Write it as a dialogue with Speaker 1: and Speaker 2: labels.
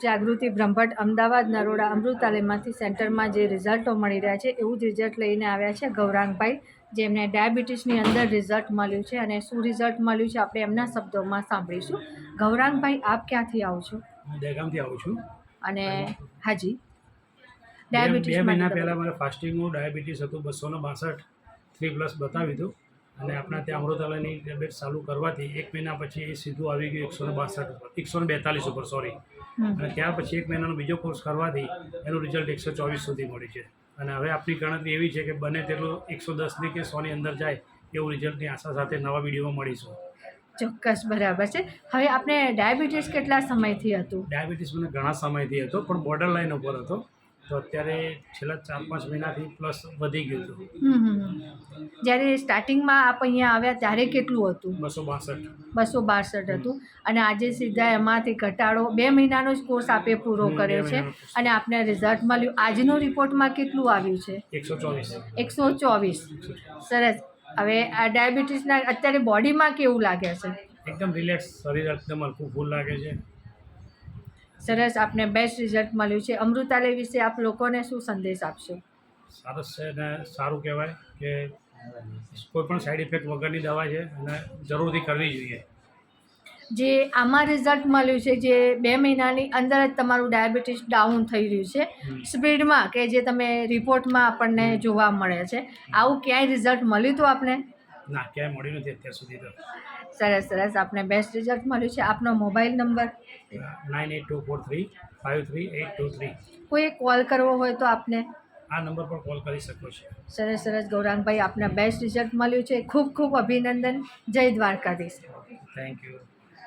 Speaker 1: જાગૃતિ બ્રહ્મભટ્ટ અમદાવાદ નરોડા અમૃતાલયમાંથી સેન્ટરમાં જે રિઝલ્ટો મળી રહ્યા છે એવું જ રિઝલ્ટ લઈને આવ્યા છે ગૌરાંગભાઈ જેમને ડાયાબિટીસની અંદર રિઝલ્ટ મળ્યું છે અને શું રિઝલ્ટ મળ્યું છે આપણે એમના શબ્દોમાં સાંભળીશું. ગૌરાંગભાઈ આપ ક્યાંથી આવો છો?
Speaker 2: દહેગામથી આવું છું.
Speaker 1: અને હાજી? ડાયાબિટીસ
Speaker 2: બે મહિના પહેલાં મારે ફાસ્ટિંગનું ડાયાબિટીસ હતું બસોને બાસઠ થ્રી પ્લસ બતાવી દઉં અને આપણા ત્યાં અમૃતાલયની ટેબ્લેટ ચાલુ કરવાથી એક મહિના પછી એ સીધું આવી ગયું એકસો ને બાસઠ ઉપર એકસો ને બેતાલીસ ઉપર સોરી. અને ત્યાર પછી એક મહિનાનો બીજો કોર્સ કરવાથી એનું રિઝલ્ટ એકસો ચોવીસ સુધી મળ્યું છે. અને હવે આપણી ગણતરી એવી છે કે બને તેટલું એકસો દસની કે સોની અંદર જાય એવું રિઝલ્ટની આશા સાથે નવા વિડીયોમાં મળીશું.
Speaker 1: ચોક્કસ બરાબર છે. હવે આપણે ડાયાબિટીસ કેટલા સમયથી હતું?
Speaker 2: ડાયાબિટીસ મને ઘણા સમયથી હતો પણ બોર્ડર લાઇન ઉપર હતો. તો અત્યારે છેલ્લા ચાર પાંચ મહિનાથી પ્લસ વધી ગયું હતું.
Speaker 1: જ્યારે સ્ટાર્ટિંગમાં આપ અહીંયા આવ્યા ત્યારે કેટલું હતું?
Speaker 2: બસો બાસઠ.
Speaker 1: બસો બાસઠ હતું. અને આજે સીધા એમાંથી ઘટાડો બે મહિનાનો જ કોર્સ આપે પૂરો કર્યો છે. અને આપને રિઝલ્ટ મળ્યું. આજનો રિપોર્ટમાં કેટલું આવ્યું છે?
Speaker 2: એકસો ચોવીસ.
Speaker 1: એકસો ચોવીસ. સરસ. હવે આ ડાયાબિટીસના અત્યારે બોડીમાં કેવું લાગે છે?
Speaker 2: એકદમ રિલેક્સ શરીર એકદમ હલકું ફૂલ લાગે છે.
Speaker 1: સરસ. આપને બેસ્ટ રિઝલ્ટ મળ્યું છે. અમૃતાલય વિશે આપ લોકોને શું સંદેશ આપશો?
Speaker 2: સરસ છે ને સારું કહેવાય કે કોઈ પણ સાઈડ ઇફેક્ટ વગરની દવા છે અને જરૂરથી કરવી જોઈએ.
Speaker 1: જે આમાં રિઝલ્ટ મળ્યું છે જે બે મહિનાની અંદર જ તમારું ડાયાબિટીસ ડાઉન થઈ રહ્યું છે સ્પીડમાં કે જે તમે રિપોર્ટમાં આપણને જોવા મળે છે આવું ક્યાંય રિઝલ્ટ મળ્યું હતું આપને?
Speaker 2: ના ક્યાંય મળ્યું નથી અત્યાર સુધી તો.
Speaker 1: સરસ સરસ. આપને બેસ્ટ રિઝલ્ટ મળ્યું છે. આપનો mobile number
Speaker 2: nine eight two four three five three eight two three.
Speaker 1: કોઈ કોલ કરવો હોય તો આપને.
Speaker 2: આ નંબર પર કોલ કરી શકો છો.
Speaker 1: સરસ સરસ. ગૌરાંગભાઈ આપને બેસ્ટ રિઝલ્ટ મળ્યું છે. ખૂબ ખૂબ અભિનંદન. જય દ્વારકાધીશ.
Speaker 2: Thank you